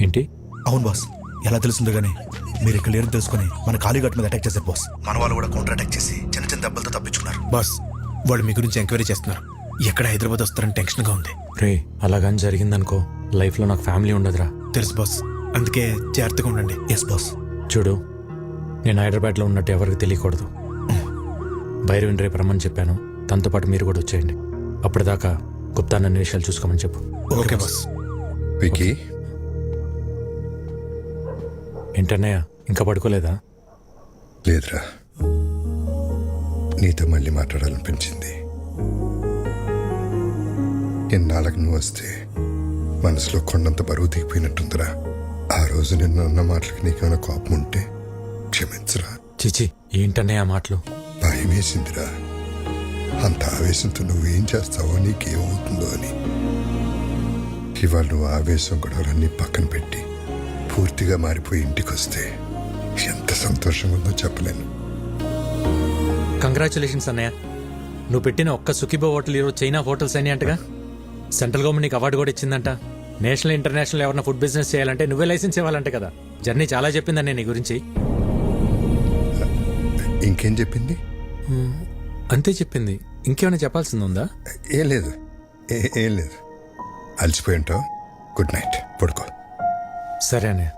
ఏంటి? అవును బాస్. ఎలా తెలుస్తుందో గానీ మీరు ఇక్కడ లేరు తెలుసుకుని మన కాళీఘాట్ మీద అటాక్ చేశారు బాస్. మన వాళ్ళు కూడా కౌంటర్ అటాక్ చేసి చిన్న చిన్న దెబ్బలతో తప్పించుకున్నారు. బాస్ వాళ్ళు మీ గురించి ఎంక్వైరీ చేస్తున్నారు. ఎక్కడ హైదరాబాద్ వస్తారని టెన్షన్గా ఉంది. రే అలాగని జరిగిందనుకో లైఫ్లో నాకు ఫ్యామిలీ ఉండదురా. తెలుసు బాస్. అందుకే జాగ్రత్తగా ఉండండి. ఎస్ బాస్ చూడు నేను హైదరాబాద్లో ఉన్నట్టు ఎవరికి తెలియకూడదు. భైరవిని రేపు రమ్మని చెప్పాను. తనతో పాటు మీరు కూడా వచ్చేయండి. అప్పటిదాకా గుప్తా నన్ను విషయాలు చూసుకోమని చెప్పు. Okay boss. వికీ? ఏంటన్నయ్య ఇంకా పడుకోలేదా? లేదురా. నీతో మళ్ళీ మాట్లాడాలనిపించింది. ఎన్నాళ్ళకు నువ్వు వస్తే మనసులో కొండంత బరువు దిగిపోయినట్టుందిరా. ఆ రోజు నిన్న అన్న మాటలకి నీకేమైనా కోపం ఉంటే క్షమించరా. చిచి ఏంటన్నయ్య ఆ మాటలు? భయం వేసిందిరా. అంత ఆవేశంతో నువ్వేం చేస్తావో నీకేమవుతుందో అని. ఇవాళ నువ్వు ఆవేశం గొడవలన్నీ పక్కన పెట్టి పూర్తిగా మారిపోయి ఇంటికి వస్తే ఎంత సంతోషంగా ఉందో చెప్పలేను. కంగ్రాచులేషన్స్ అన్నయ్య. నువ్వు పెట్టిన ఒక్క సుఖీబో హోటల్ ఈరోజు చైనా హోటల్స్ అని అంటగా? సెంట్రల్ గవర్నమెంట్ నీకు అవార్డు కూడా ఇచ్చిందంట. నేషనల్ ఇంటర్నేషనల్ ఎవరైనా ఫుడ్ బిజినెస్ చేయాలంటే నువ్వే లైసెన్స్ ఇవ్వాలంటే కదా. జర్నీ చాలా చెప్పిందన్నయ్య నీ గురించి. ఇంకేం చెప్పింది? అంతే చెప్పింది. ఇంకేమైనా చెప్పాల్సింది ఉందా? ఏం లేదు. ఏ- ఏం లేదు. అలసిపోయి ఉంటావు. Good night. పడుకో. సరే అన్నయ్య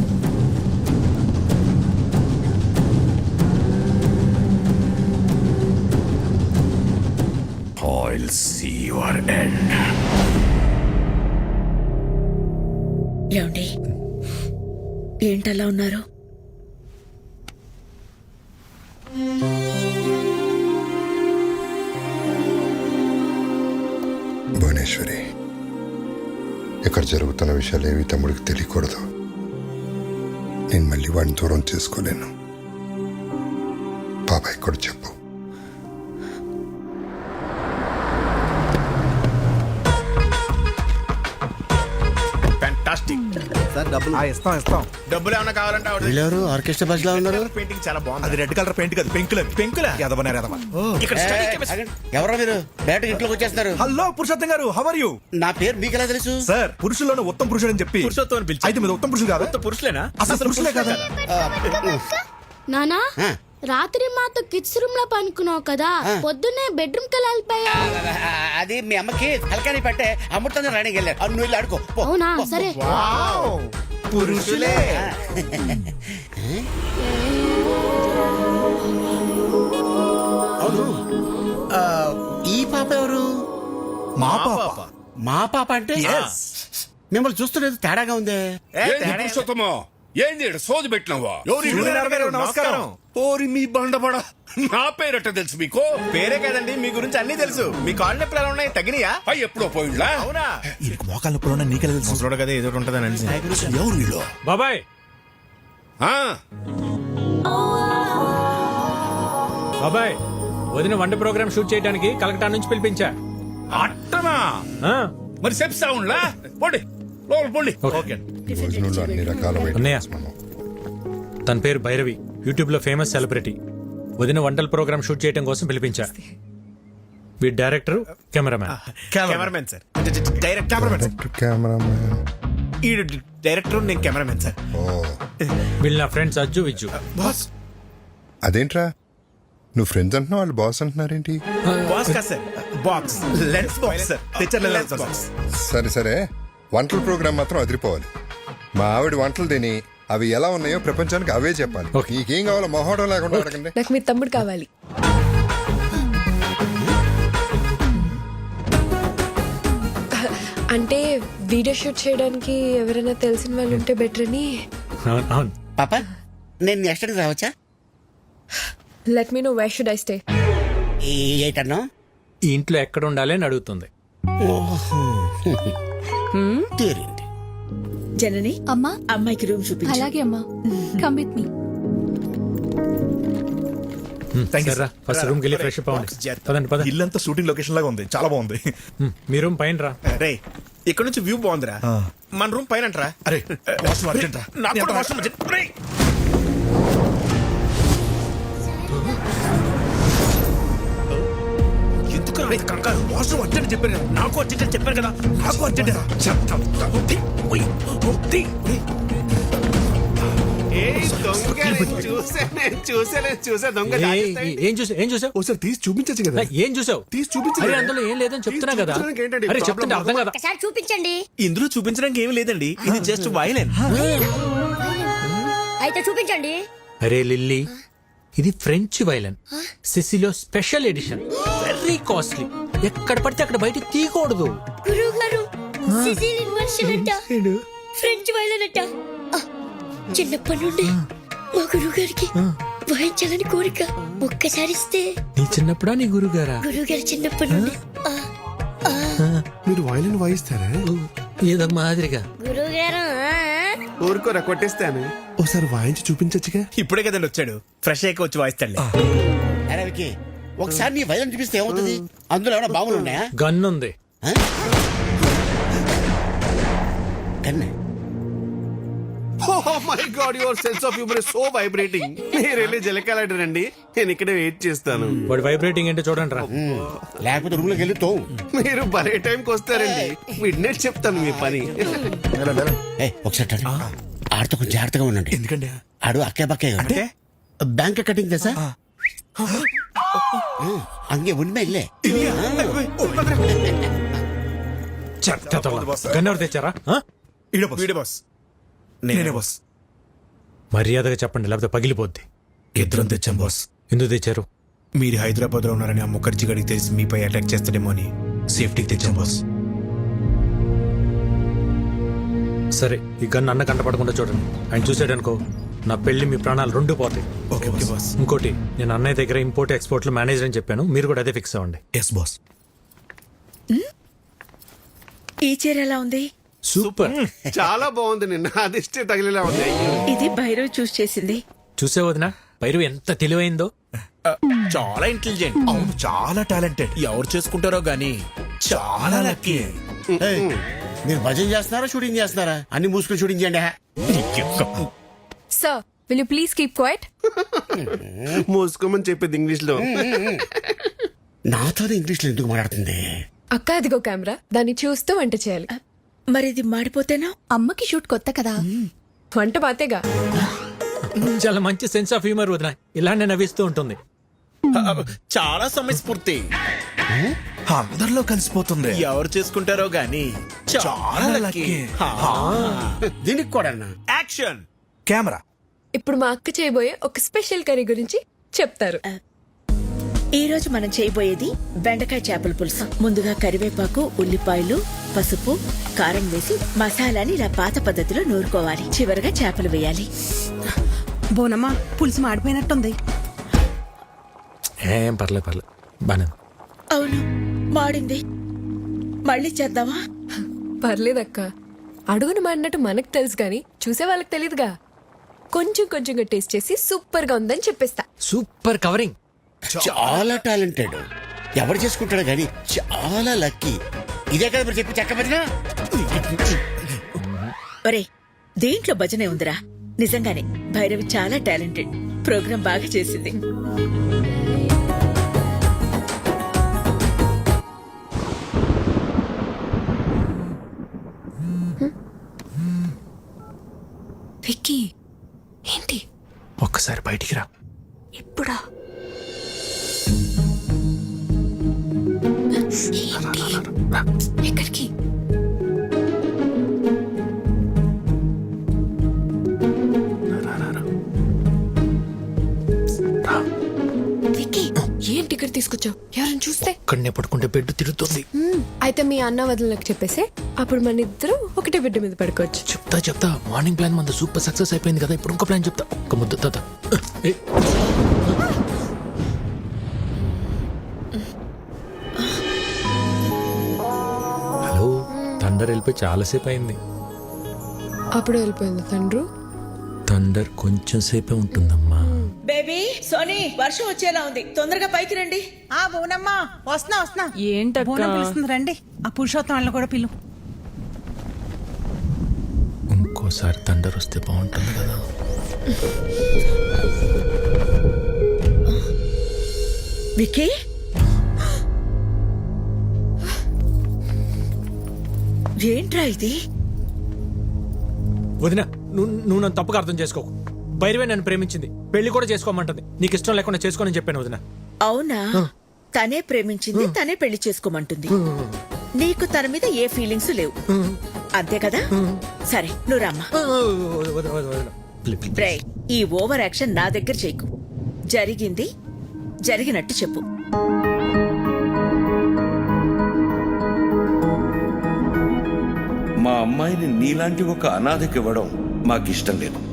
oil see your end ఏమండి? ఏంటలా ఉన్నారు? భువనేశ్వరి ఇక్కడ జరుగుతున్న విషయాలు ఏవి తమ్ముడికి తెలియకూడదు. నేను మళ్ళీ వాడిని దూరం చేసుకోలేను. బాబాయ్ కూడా చెప్పు. ఇస్తాం ఇస్తాం. డబ్బులు ఏమైనా కావాలంటే ఆవిడ వీళ్ళెవరు? ఆర్కెస్ట్రా బస్లో ఉన్నారు పెయింటింగ్ చాలా బాగుంది. అది రెడ్ కలర్ పెయింట్ కదా పెంకుల పెంకుల ఎదవనారు ఎదవ ఇక్కడ study. ఎవరో మీరు? డైరెక్ట్ ఇంట్లోకి వచ్చేస్తున్నారు. హలో పురుషోత్తం గారు హవర్ యూ నా పేరు మీకు ఎలా తెలుసు? సార్ పురుషుల్లోనే ఉత్తమ పురుషుడు అని చెప్పి. అయితే మీరు ఉత్తమ పురుషుడు కాదు? పురుషులేనా? అసలు పురుషులే కదా? నానా? ఆ. రాత్రి మాతో కిడ్స్ రూమ్లో పనుకున్నావు కదా పొద్దున్నే బెడ్రూమ్కి వెళ్ళిపోయా అది మీ అమ్మకి తలకాని పట్టే అమృతంగా రాణికి వెళ్ళారు. అవును, నువ్వు ఆడుకో. అవునా. సరే. పురుషులే. అవును. ఆ, ఈ పాప ఎవరు? మా పాప. మా పాప అంటే? మిమ్మల్ని చూస్తున్నది తేడాగా ఉందే. పురుషోత్తమో? ఏంది సోది పెట్టినావా నమస్కారం. ఓరి మీ బండబడ నా పేరట తెలుసు మీకు? పేరే కదండి మీ గురించి అన్ని తెలుసు. మీ కాళ్ళు నొప్పులు ఎలా ఉన్నాయి? తగినయా అయ్యి ఎప్పుడో పోయిండ్లా? అవునా? వీరికి మోకాళ్ళ నొప్పులు నీకెలా తెలుసు? ముసలోడు కదా ఏదో ఉంటుందని అనేసి ఎవరు వీళ్ళు? బాబాయ్. ఆ, బాబాయ్ వదిన వంట ప్రోగ్రామ్ షూట్ చేయడానికి కలకటా నుంచి పిలిపించా. అట్టనా? మరి చెప్తా ఉండ్లా పోండి. లోపల పోండి. ఓకే. భోజనంలో అన్ని రకాల అన్నయ్య. ఐటమ్స్ మనం. తన పేరు భైరవి. యూట్యూబ్లో ఫేమస్ సెలబ్రిటీ. వదిన వంటల ప్రోగ్రామ్ షూట్ చేయడం కోసం పిలిపించా. వీడి director cameraman. Cameramen sir. Direct cameramen sir. Cameraman. ఈ డైరెక్టర్ నేను కెమెరామెన్ సార్. ఓ. వీళ్ళు నా ఫ్రెండ్స్ అజ్జు విజ్జు. బాస్. అదేంట్రా? నువ్వు ఫ్రెండ్స్ అంటున్నావు వాళ్ళు బాస్ అంటున్నారేంటి? బాస్ కా sir. Box. Lens box sir. తెచ్చర్ lens box. సరే సరే. వంటల ప్రోగ్రామ్ మాత్రం అదిరిపోవాలి. మా ఆవిడ వంటలు తిని అవి ఎలా ఉన్నాయో ప్రపంచానికి అవే చెప్పాలి. నీకేం కావాలో మొహోటం లేకుండా అడగండి. నాకు మీ తమ్ముడు కావాలి. అంటే వీడియో షూట్ చేయడానికి ఎవరైనా తెలిసిన వాళ్ళు ఉంటే బెటర్ అని. అవును అవును. పాప నేను నెక్స్ట్ రావచ్చా? Let me know why should I stay ఏటన్నా? ఇంట్లో ఎక్కడ ఉండాలి అని అడుగుతుంది. తీరింది. జనని అమ్మా. అమ్మాయికి రూమ్ చూపించు. అలాగే అమ్మా. కమ్ విత్ మీ సరే ఫస్ట్ రూమ్ వెళ్ళి ఫ్రెష్ అప్ అవ్వండి. పదండి పదండి. ఇల్లంతా షూటింగ్ లొకేషన్ లాగా ఉంది. చాలా బాగుంది. హ్మ్, మీ రూమ్ పైన రా. రే ఇక్కడ నుంచి వ్యూ బాగుందిరా. మన రూమ్ పైన అంటరా? అరే వాష్రూమ్ అర్జెంట్ రా. నాకు కూడా వాష్రూమ్ అర్జెంట్. కంగారు. వాష్రూమ్ అర్జెంట్ చెప్పారు కదా. నాకు అర్జెంట్ చెప్పారు కదా. నాకు అర్జెంట్. చెప్తా. ఏ, చూసావు ఏం చూసావు? ఒకసారి తీసి చూపించచ్చు కదా. ఏం చూసావు? తీసి చూపించు అరే అందులో ఏం లేదని చెప్తున్నా కదా. చూపించడానికి ఏంటండి? అరే problem? చెప్తుంటే అర్థం కదా? ఒకసారి చూపించండి. ఇందులో చూపించడానికి ఏమీ లేదండి. ఇది జస్ట్ వైలెన్ అయితే చూపించండి. అరే లిల్లీ ఇది ఫ్రెంచ్ వైలన్ సిసిలో స్పెషల్ ఎడిషన్ వెరీ కాస్ట్లీ ఎక్కడ పడితే అక్కడ బయట తీయకూడదు. గురువు గారు సిసిలియన్ వర్షన్ అంట ఫ్రెంచ్ వైలన్ అంట చిన్నప్పటి నుండి మా గురువు గారికి వాయించాలని కోరిక. ఒక్కసారి ఇస్తే. నీ చిన్నప్పుడా నీ గురుగారా గురువు గారు చిన్నప్పటి నుండి. మీరు వైలిన్ వాయిస్తారా? ఏదో మాదిరిగా. గురువు గారు ఆ, ఊరుకోరా కొట్టేస్తాను. ఒకసారి వాయించి చూపించచ్చుగా. ఇప్పుడే కదండి వచ్చాడు. ఫ్రెష్ అయ్యి వచ్చి వికి ఒకసారి నీ వైద్యం చూపిస్తే ఏమవుతుంది? అందులో ఏమైనా బాగులు ఉన్నాయా? గన్ ఉంది కన్నా my god your sense of humour so vibrating మీరు వెళ్ళి జలకాలంటారండి నేను ఇక్కడ వెయిట్ చేస్తాను. వాడు వైబ్రేటింగ్ ఏంటో చూడండి రా. లేకపోతే రూమ్లోకి వెళ్ళి తోవు. మీరు భలే టైంకి వస్తారండి. మిడ్ నైట్ చెప్తాను మీ పని. ఒకసారి రండి. ఆడితో కొంచెం జాగ్రత్తగా ఉండండి. ఎందుకండి? ఆడు అక్కే బక్కే అంటే? బ్యాంక్ కటింగ్ తెసా గన్ ఎవరు తెచ్చారా. వీడి బాస్ నేనే బాస్ మర్యాదగా చెప్పండి లేకపోతే పగిలిపోద్ది ఇద్దరం తెచ్చాం బాస్ ఎందుకు తెచ్చారు మీరు హైదరాబాద్లో ఉన్నారని ఆ ముఖర్జీ గడికి తెలిసి మీపై అటాక్ చేస్తాడేమో అని సేఫ్టీకి తెచ్చాం బాస్ సరే ఈ గన్ అన్న కంటపడకుండా చూడండి ఆయన చూసాడనుకో నా పెళ్ళి మీ ప్రాణాలు రెండు పోతాయి. Okay okay boss. ఇంకోటి నేను అన్నయ్య దగ్గర ఇంపోర్ట్ ఎక్స్పోర్ట్లో మేనేజర్ అని చెప్పాను. మీరు కూడా అదే ఫిక్స్ అవ్వండి. ఎస్ బాస్ ఈ చీర ఎలా ఉంది? సూపర్ చాలా బాగుంది నిన్న. అదిష్టే తగిలేలా ఉంది. ఇది భైరవ్ చూస్ చేసింది. చూసే వదినా? పైరు ఎంత తెలివైందో. చాలా ఇంటెలిజెంట్ అవును చాలా టాలెంటెడ్ ఎవరు చేసుకుంటారో గానీ చాలా లక్కీ మీరు భజన చేస్తున్నారా షూటింగ్ చేస్తున్నారా? అన్ని మూసుకుని షూటింగ్ చేయండి. Sir will you please keep quiet మూసుకోమని చెప్పేది ఇంగ్లీష్లో నాతో ఇంగ్లీష్లో ఎందుకు మాట్లాడుతుంది? అక్క అదిగో కెమెరా. దాన్ని చూస్తూ వంట చేయాలి. మరి ఇది మాడిపోతేనా? అమ్మకి షూట్ కొత్త కదా. వంట మాతేగా చాలా మంచి సెన్స్ ఆఫ్ హ్యూమర్ వదిన. ఇలానే నవ్విస్తూ ఉంటుంది. చాలా సమయస్ఫూర్తి. అందరిలో కలిసిపోతుంది. ఎవరు చేసుకుంటారో గానీ చాలా లక్కీ. దీనికి కూడా యాక్షన్. కెమెరా. ఇప్పుడు మా అక్క చేయబోయే ఒక స్పెషల్ కర్రీ గురించి చెప్తారు. ఈ రోజు మనం చేయబోయేది బెండకాయ చేపల పులుసు. ముందుగా కరివేపాకు ఉల్లిపాయలు పసుపు కారం వేసి మసాలాని ఇలా పాత పద్ధతిలో నూరుకోవాలి. చివరగా చేపలు వేయాలి. బోనమ్మా పులుసు మాడిపోయినట్టుంది. ఏం పర్లేదు పర్లేదు. బానే ఉంది. అవును మాడింది. మళ్ళీ చేద్దామా? పర్లేదక్క. అడుగును మాడినట్టు మనకు తెలుసు కానీ చూసే వాళ్ళకి తెలియదుగా కొంచెం కొంచెంగా టేస్ట్ చేసి సూపర్గా ఉందని చెప్పేస్తా. Super covering. చాలా టాలెంటెడ్. ఎవరు చేసుకుంటాడు కానీ చాలా లక్కీ. ఇదే కదా మీరు చెప్పి చెక్క భజన? ఒరే దీంట్లో భజనే ఉందిరా? నిజంగానే భైరవి చాలా టాలెంటెడ్. ప్రోగ్రాం బాగా చేసింది. తీసుకొచ్చావు. ఎవరైనా చూస్తే? ఇక్కడనే పడుకుంటే బెడ్ తిరుగుతుంది. మ్మ్, అయితే మీ అన్న వదినలకు చెప్పేసి అప్పుడు మన ఇద్దరు ఒకటే బిడ్డ మీద పడుకోవచ్చు. చెప్తా చెప్తా. మార్నింగ్ ప్లాన్ మన సూపర్ సక్సెస్ అయిపోయింది కదా ఇప్పుడు ఇంకో ప్లాన్ చెప్తా. ఒక ముద్ద తాత. ఏ, హలో థండర్ వెళ్ళిపోయి చాలాసేపు అయింది. అప్పుడు వెళ్ళిపోయింది తండ్రు. థండర్ కొంచెం సేపే ఉంటుందమ్మా. బేబీ సోనీ వర్షం వచ్చేలా ఉంది. తొందరగా పైకి రండి. ఆ బోనమ్మా వస్తున్నా వస్తున్నా. ఏంటక్కా? బోనం పిలుస్తుంది రండి. ఆ పురుషోత్తం వాళ్ళని కూడా పిలు. ఇంకోసారి థండర్ వస్తే బాగుంటుంది కదా. విక్కీ? ఏంట్రా ఇది? వదిన నువ్వు నువ్వు నన్ను తప్పుగా అర్థం చేసుకోకు. భైరవే నన్ను ప్రేమించింది. పెళ్ళి కూడా చేసుకోమంటుంది. నీకు ఇష్టం లేకుండా చేసుకోనని చెప్పాను వదిన. అవునా? తనే ప్రేమించింది తనే పెళ్ళి చేసుకోమంటుంది. నీకు తన మీద ఏ ఫీలింగ్స్ లేవు. అంతే కదా? సరే నువ్వు రమ్మా. ఈ ఓవర్ యాక్షన్ నా దగ్గర చేయకు. జరిగింది జరిగినట్టు చెప్పు. మా అమ్మాయిని నీలాంటి ఒక అనాథకి ఇవ్వడం మాకిష్టం లేదు.